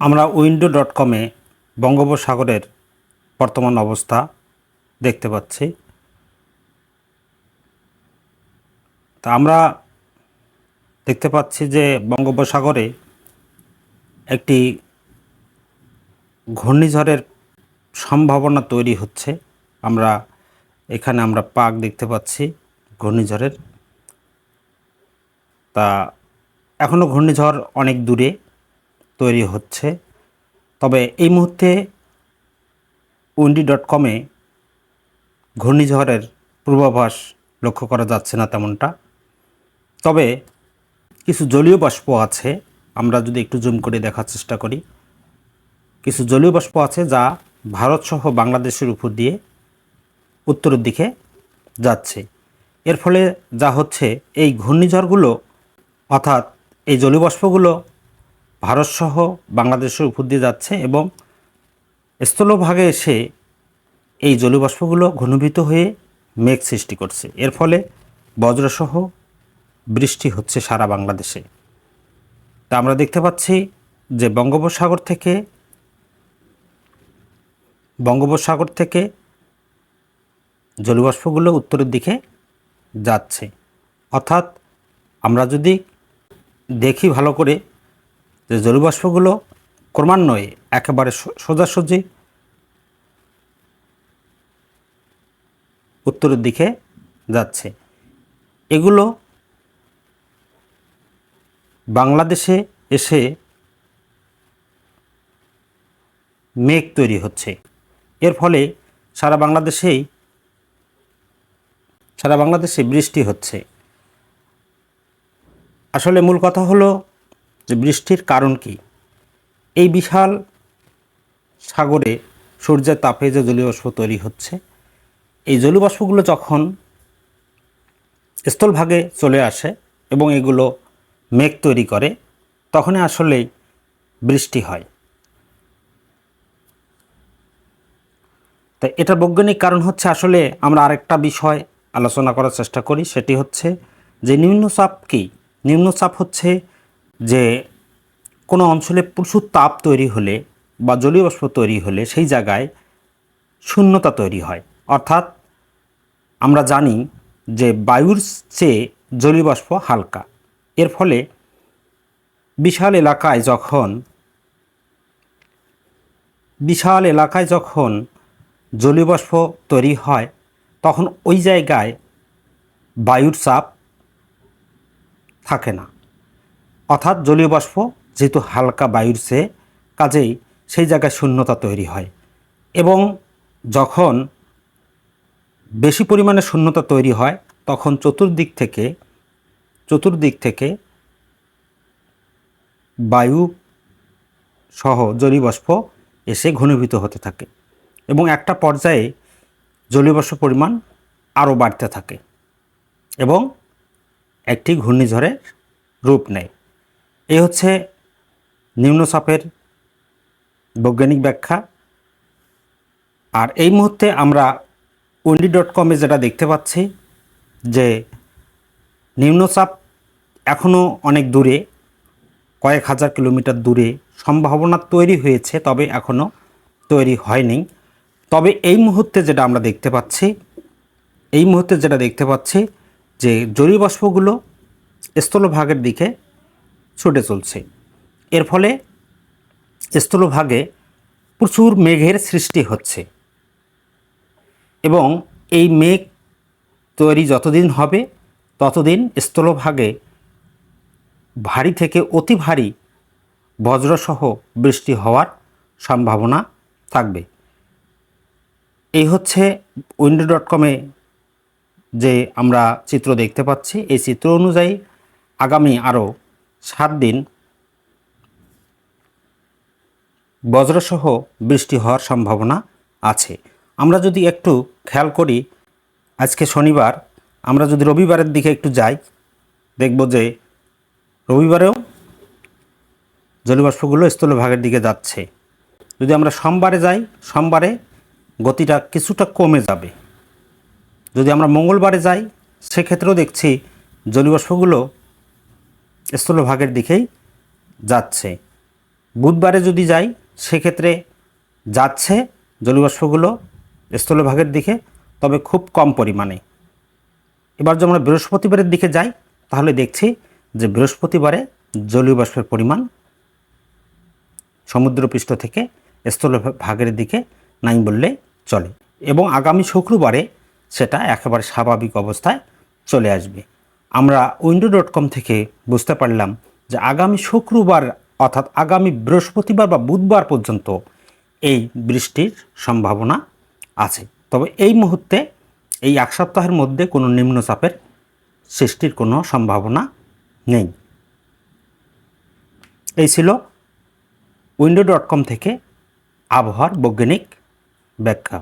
আমরা window dot কমে বঙ্গোপসাগরের বর্তমান অবস্থা দেখতে পাচ্ছি। তা আমরা দেখতে পাচ্ছি যে বঙ্গোপসাগরে একটি ঘূর্ণিঝড়ের সম্ভাবনা তৈরি হচ্ছে। আমরা, এখানে আমরা পাক দেখতে পাচ্ছি ঘূর্ণিঝড়ের। তা এখনও ঘূর্ণিঝড় অনেক দূরে। তৈরি হচ্ছে। তবে এই মুহূর্তে উইন্ডি ডট কমে ঘূর্ণিঝড়ের পূর্বাভাস লক্ষ্য করা যাচ্ছে না তেমনটা। তবে কিছু জলীয় বাষ্প আছে, আমরা যদি একটু জুম করে দেখার চেষ্টা করি। কিছু জলীয় বাষ্প আছে যা ভারতসহ বাংলাদেশের উপর দিয়ে উত্তরের দিকে যাচ্ছে। এর ফলে যা হচ্ছে, এই ঘূর্ণিঝড়গুলো, অর্থাৎ এই জলীয়বাষ্পগুলো ভারতসহ বাংলাদেশের উপর দিয়ে যাচ্ছে এবং স্থলভাগে এসে এই জলীয়বাষ্পগুলো ঘনীভূত হয়ে মেঘ সৃষ্টি করছে। এর ফলে বজ্রসহ বৃষ্টি হচ্ছে সারা বাংলাদেশে। তা আমরা দেখতে পাচ্ছি যে বঙ্গোপসাগর থেকে বঙ্গোপসাগর থেকে জলীয়বাষ্পগুলো উত্তরের দিকে যাচ্ছে। অর্থাৎ আমরা যদি দেখি ভালো করে যে জলীয়বাষ্পগুলো ক্রমান্বয়ে একেবারে সোজাসুজি উত্তরের দিকে যাচ্ছে। এগুলো বাংলাদেশে এসে মেঘ তৈরি হচ্ছে। এর ফলে সারা বাংলাদেশেই, সারা বাংলাদেশে বৃষ্টি হচ্ছে। আসলে মূল কথা হলো যে বৃষ্টির কারণ কি? এই বিশাল সাগরে সূর্যের তাপে যে জলীয়বাষ্প তৈরি হচ্ছে, এই জলীয়বাষ্পগুলো যখন স্থলভাগে চলে আসে এবং এগুলো মেঘ তৈরি করে, তখনই আসলেই বৃষ্টি হয়। তা এটা বৈজ্ঞানিক কারণ হচ্ছে আসলে আমরা আরেকটা বিষয় আলোচনা করার চেষ্টা করি, সেটি হচ্ছে যে নিম্নচাপ কি? নিম্নচাপ হচ্ছে যে কোনো অঞ্চলে প্রচুর তাপ তৈরি হলে বা জলীয় বাষ্প তৈরি হলে সেই জায়গায় শূন্যতা তৈরি হয়। অর্থাৎ আমরা জানি যে বায়ুর চেয়ে জলীয় বাষ্প হালকা। এর ফলে বিশাল এলাকায় যখন বিশাল এলাকায় যখন জলীয় বাষ্প তৈরি হয়, তখন ওই জায়গায় বায়ুর চাপ থাকে না। অর্থাৎ জলীয় বাষ্প যেহেতু হালকা বায়ুর চেয়ে কাজেই সেই জায়গায় শূন্যতা তৈরি হয় এবং যখন বেশি পরিমাণে শূন্যতা তৈরি হয়, তখন চতুর্দিক থেকে চতুর্দিক থেকে বায়ু সহ জলীয়বাষ্প এসে ঘনীভূত হতে থাকে এবং একটা পর্যায়ে জলীয়বাষ্প পরিমাণ আরও বাড়তে থাকে এবং একটি ঘূর্ণিঝড়ের রূপ নেয়। এই হচ্ছে নিম্নচাপের বৈজ্ঞানিক ব্যাখ্যা। আর এই মুহূর্তে আমরা উইন্ডি ডট কমে যেটা দেখতে পাচ্ছি যে নিম্নচাপ এখনও অনেক দূরে, কয়েক হাজার কিলোমিটার দূরে সম্ভাবনা তৈরি হয়েছে, তবে এখনও তৈরি হয়নি। তবে এই মুহূর্তে যেটা আমরা দেখতে পাচ্ছি, এই মুহূর্তে যেটা দেখতে পাচ্ছি যে জলীয় বাষ্পগুলো স্থলভাগের দিকে ছুটে চলছে। এর ফলে স্থলভাগে প্রচুর মেঘের সৃষ্টি হচ্ছে। এবং এই মেঘ তৈরি যতদিন হবে, ততদিন স্থলভাগে ভারী থেকে অতি ভারী বজ্রসহ বৃষ্টি হওয়ার সম্ভাবনা থাকবে। এই হচ্ছে উইন্ডো ডট কমে যে আমরা চিত্র দেখতে পাচ্ছি। এই চিত্র অনুযায়ী আগামী আরও সাত দিন বজ্রসহ বৃষ্টি হওয়ার সম্ভাবনা আছে। আমরা যদি একটু খেয়াল করি, আজকে শনিবার, আমরা যদি রবিবারের দিকে একটু যাই, দেখব যে রবিবারেও জলীয়বাষ্পগুলো স্থলভাগের দিকে যাচ্ছে। যদি আমরা সোমবারে যাই, সোমবারে গতিটা কিছুটা কমে যাবে। যদি আমরা মঙ্গলবারে যাই, সেক্ষেত্রেও দেখছি জলীয়বাষ্পগুলো স্থলভাগের দিকেই যাচ্ছে। বুধবারে যদি যাই, সেক্ষেত্রে যাচ্ছে জলীয়বাষ্পগুলো স্থলভাগের দিকে, তবে খুব কম পরিমাণে। এবার যদি আমরা বৃহস্পতিবারের দিকে যাই, তাহলে দেখছি যে বৃহস্পতিবারে জলীয়বাষ্পের পরিমাণ সমুদ্রপৃষ্ঠ থেকে স্থলভাগের দিকে নাই বললে চলে এবং আগামী শুক্রবারে সেটা একেবারে স্বাভাবিক অবস্থায় চলে আসবে। আমরা উইন্ডো ডট কম থেকে বুঝতে পারলাম যে আগামী শুক্রবার অর্থাৎ আগামী বৃহস্পতিবার বা বুধবার পর্যন্ত এই বৃষ্টির সম্ভাবনা আছে। তবে এই মুহূর্তে, এই এক সপ্তাহের মধ্যে কোনো নিম্নচাপের সৃষ্টির কোনো সম্ভাবনা নেই। এই ছিল উইন্ডো ডট কম থেকে আবহাওয়ার বৈজ্ঞানিক ব্যাখ্যা।